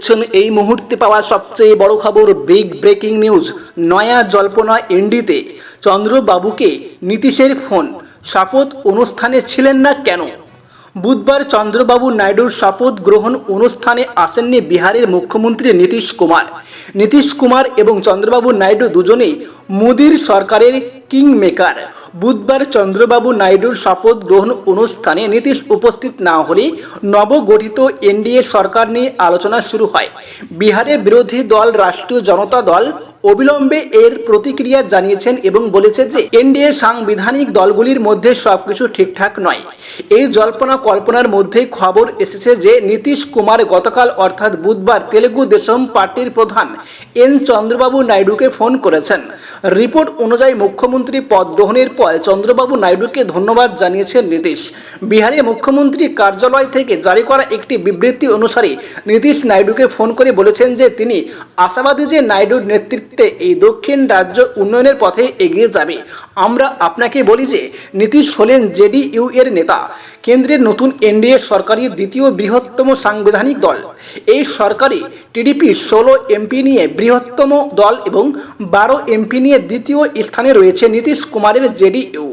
দেখছেন এই মুহূর্তে পাওয়া সবচেয়ে বড় খবর বিগ ব্রেকিং নিউজ নয়া জল্পনা এনডিতে। চন্দ্রবাবুকে নীতিশের ফোন, শপথ অনুষ্ঠানে ছিলেন না কেন? বুধবার চন্দ্রবাবু নাইডুর শপথ গ্রহণ অনুষ্ঠানে আসেননি বিহারের মুখ্যমন্ত্রী নীতিশ কুমার। নীতিশ কুমার এবং চন্দ্রবাবু নাইডু দুজনেই মোদির সরকারের কিং মেকার বুধবার চন্দ্রবাবু নাইডুর শপথ গ্রহণ অনুষ্ঠানে নীতিশ উপস্থিত না হলে নবগঠিত এনডিএ সরকার নিয়ে আলোচনা শুরু হয়। বিহারে বিরোধী দল, রাষ্ট্রীয় জনতা দল অবিলম্বে এর প্রতিক্রিয়া জানিয়েছেন এবং বলেছে যে এনডিএ সাংবিধানিক দলগুলির মধ্যে সবকিছু ঠিকঠাক নয়। এই জল্পনা কল্পনার মধ্যে খবর এসেছে যে নীতিশ কুমার গতকাল অর্থাৎ বুধবার তেলেগু দেশম পার্টির প্রধান এন চন্দ্রবাবু নাইডুকে ফোন করেছেন। রিপোর্ট অনুযায়ী মুখ্যমন্ত্রী পদ গ্রহণের পর চন্দ্রবাবু নাইডুকে ধন্যবাদ জানিয়েছেন নীতিশ। বিহারে মুখ্যমন্ত্রী কার্যালয় থেকে জারি করা একটি বিবৃতি অনুসারে নীতিশ নাইডুকে ফোন করে বলেছেন যে তিনি আশাবাদী যে নাইডুর নেতৃত্বে এই দক্ষিণ রাজ্য উন্নয়নের পথে এগিয়ে যাবে। আমরা আপনাকে বলি যে, নীতিশ হলেন জেডিইউ এর নেতা। কেন্দ্রের নতুন এনডিএ সরকারের দ্বিতীয় বৃহত্তম সাংবিধানিক দল। এই সরকারি টিডিপি ষোলো এমপি নিয়ে বৃহত্তম দল এবং বারো এমপি নিয়ে দ্বিতীয় স্থানে রয়েছে নীতিশ কুমারের জেডিইউ।